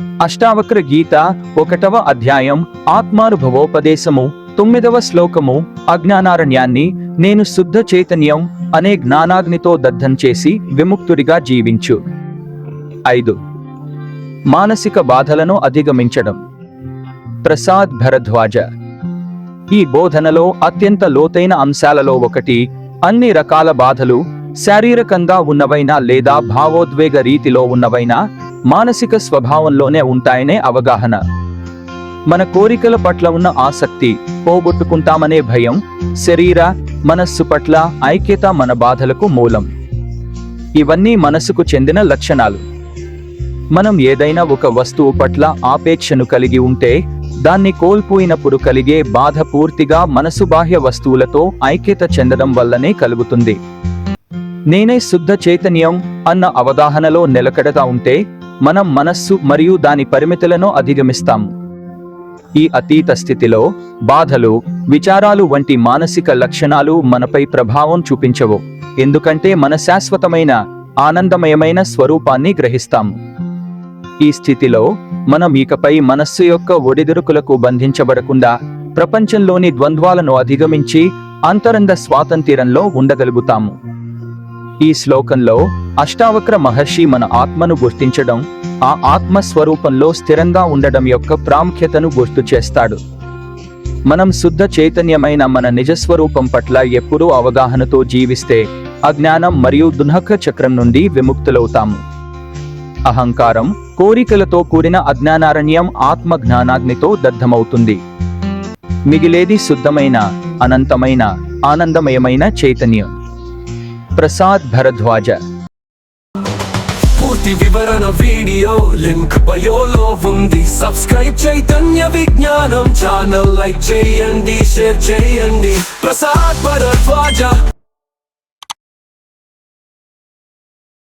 అష్టావక్ర గీత ఒకటవ అధ్యాయం ఆత్మానుభవోపదేశము తొమ్మిదవ శ్లోకము అజ్ఞానారణ్యాన్ని నేను శుద్ధ చైతన్యం అనే జ్ఞానాగ్నితో దగ్ధం చేసి విముక్తుడిగా జీవించు. ఐదు. మానసిక బాధలను అధిగమించడం. ప్రసాద్ భరద్వాజ. ఈ బోధనలో అత్యంత లోతైన అంశాలలో ఒకటి అన్ని రకాల బాధలు శారీరకంగా ఉన్నవైనా లేదా భావోద్వేగ రీతిలో ఉన్నవైనా మానసిక స్వభావంలోనే ఉంటాయనే అవగాహన. మన కోరికల పట్ల ఉన్న ఆసక్తి పోగొట్టుకుంటామనే భయం శరీర మనస్సు పట్ల ఐక్యత మన బాధలకు మూలం. ఇవన్నీ మనసుకు చెందిన లక్షణాలు. మనం ఏదైనా ఒక వస్తువు పట్ల ఆపేక్షను కలిగి ఉంటే దాన్ని కోల్పోయినప్పుడు కలిగే బాధ పూర్తిగా మనసు బాహ్య వస్తువులతో ఐక్యత చెందడం వల్లనే కలుగుతుంది. నేనే శుద్ధ చైతన్యం అన్న అవగాహనలో నిలకడగా ఉంటే మనం మనస్సు మరియు దాని పరిమితులను అధిగమిస్తాము. ఈ అతీత స్థితిలో బాధలు విచారాలు వంటి మానసిక లక్షణాలు మనపై ప్రభావం చూపించవు. ఎందుకంటే మన శాశ్వతమైన ఆనందమయమైన స్వరూపాన్ని గ్రహిస్తాము. ఈ స్థితిలో మనం ఇకపై మనస్సు యొక్క ఒడిదుడుకులకు బంధించబడకుండా ప్రపంచంలోని ద్వంద్వాలను అధిగమించి అంతరంగ స్వాతంత్ర్యంలో ఉండగలుగుతాము. ఈ శ్లోకంలో అష్టావక్ర మహర్షి మన ఆత్మను గుర్తించడం ఆ ఆత్మ స్వరూపంలో స్థిరంగా ఉండడం యొక్క ప్రాముఖ్యతను గుర్తు చేస్తాడు. మనం శుద్ధ చైతన్యమైన మన నిజస్వరూపం పట్ల ఎప్పుడూ అవగాహనతో జీవిస్తే అజ్ఞానం మరియు దునహక చక్రం నుండి విముక్తులవుతాము. అహంకారం కోరికలతో కూడిన అజ్ఞానారణ్యం ఆత్మ జ్ఞానాగ్నితో దగ్ధమవుతుంది. మిగిలేది శుద్ధమైన అనంతమైన ఆనందమయమైన చైతన్యం. ప్రసాద్ భరద్వాజ పూర్తి వివరణ వీడియో లింక్ బయోలో ఉంది సబ్స్క్రైబ్ చైతన్య విజ్ఞానం ఛానల్ లైక్ చేయండి షేర్ చేయండి ప్రసాద్ భరద్వాజ